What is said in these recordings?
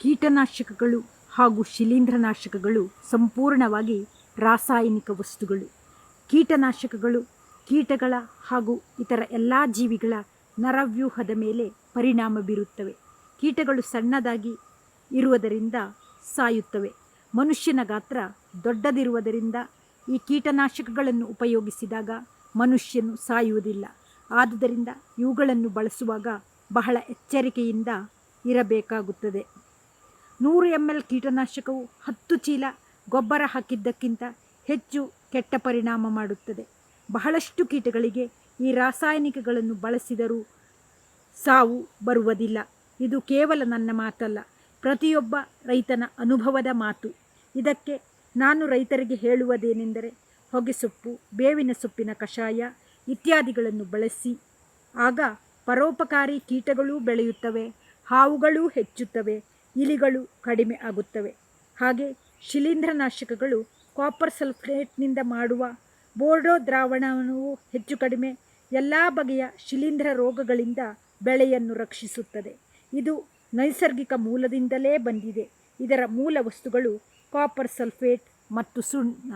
ಕೀಟನಾಶಕಗಳು ಹಾಗೂ ಶಿಲೀಂಧ್ರನಾಶಕಗಳು ಸಂಪೂರ್ಣವಾಗಿ ರಾಸಾಯನಿಕ ವಸ್ತುಗಳು. ಕೀಟನಾಶಕಗಳು ಕೀಟಗಳ ಹಾಗೂ ಇತರ ಎಲ್ಲ ಜೀವಿಗಳ ನರವ್ಯೂಹದ ಮೇಲೆ ಪರಿಣಾಮ ಬೀರುತ್ತವೆ. ಕೀಟಗಳು ಸಣ್ಣದಾಗಿ ಇರುವುದರಿಂದ ಸಾಯುತ್ತವೆ. ಮನುಷ್ಯನ ಗಾತ್ರ ದೊಡ್ಡದಿರುವುದರಿಂದ ಈ ಕೀಟನಾಶಕಗಳನ್ನು ಉಪಯೋಗಿಸಿದಾಗ ಮನುಷ್ಯನು ಸಾಯುವುದಿಲ್ಲ. ಆದುದರಿಂದ ಇವುಗಳನ್ನು ಬಳಸುವಾಗ ಬಹಳ ಎಚ್ಚರಿಕೆಯಿಂದ ಇರಬೇಕಾಗುತ್ತದೆ. ನೂರು ಎಂ ಎಲ್ ಕೀಟನಾಶಕವು ಹತ್ತು ಚೀಲ ಗೊಬ್ಬರ ಹಾಕಿದ್ದಕ್ಕಿಂತ ಹೆಚ್ಚು ಕೆಟ್ಟ ಪರಿಣಾಮ ಮಾಡುತ್ತದೆ. ಬಹಳಷ್ಟು ಕೀಟಗಳಿಗೆ ಈ ರಾಸಾಯನಿಕಗಳನ್ನು ಬಳಸಿದರೂ ಸಾವು ಬರುವುದಿಲ್ಲ. ಇದು ಕೇವಲ ನನ್ನ ಮಾತಲ್ಲ, ಪ್ರತಿಯೊಬ್ಬ ರೈತನ ಅನುಭವದ ಮಾತು. ಇದಕ್ಕೆ ನಾನು ರೈತರಿಗೆ ಹೇಳುವುದೇನೆಂದರೆ ಹೊಗೆಸೊಪ್ಪು ಬೇವಿನ ಸೊಪ್ಪಿನ ಕಷಾಯ ಇತ್ಯಾದಿಗಳನ್ನು ಬಳಸಿ, ಆಗ ಪರೋಪಕಾರಿ ಕೀಟಗಳೂ ಬೆಳೆಯುತ್ತವೆ, ಹಾವುಗಳೂ ಹೆಚ್ಚುತ್ತವೆ ಇಲಿಗಳು ಕಡಿಮೆ ಆಗುತ್ತವೆ. ಹಾಗೆ ಶಿಲೀಂಧ್ರನಾಶಕಗಳು ಕಾಪರ್ ಸಲ್ಫೇಟ್ನಿಂದ ಮಾಡುವ ಬೋರ್ಡೋ ದ್ರಾವಣವು ಹೆಚ್ಚು ಕಡಿಮೆ ಎಲ್ಲ ಬಗೆಯ ಶಿಲೀಂಧ್ರ ರೋಗಗಳಿಂದ ಬೆಳೆಯನ್ನು ರಕ್ಷಿಸುತ್ತದೆ. ಇದು ನೈಸರ್ಗಿಕ ಮೂಲದಿಂದಲೇ ಬಂದಿದೆ. ಇದರ ಮೂಲ ವಸ್ತುಗಳು ಕಾಪರ್ ಸಲ್ಫೇಟ್ ಮತ್ತು ಸುಣ್ಣ.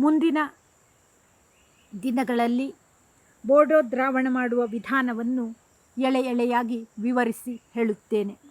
ಮುಂದಿನ ದಿನಗಳಲ್ಲಿ ಬೋರ್ಡೋ ದ್ರಾವಣ ಮಾಡುವ ವಿಧಾನವನ್ನು ಎಳೆ ಎಳೆಯಾಗಿ ವಿವರಿಸಿ ಹೇಳುತ್ತೇನೆ.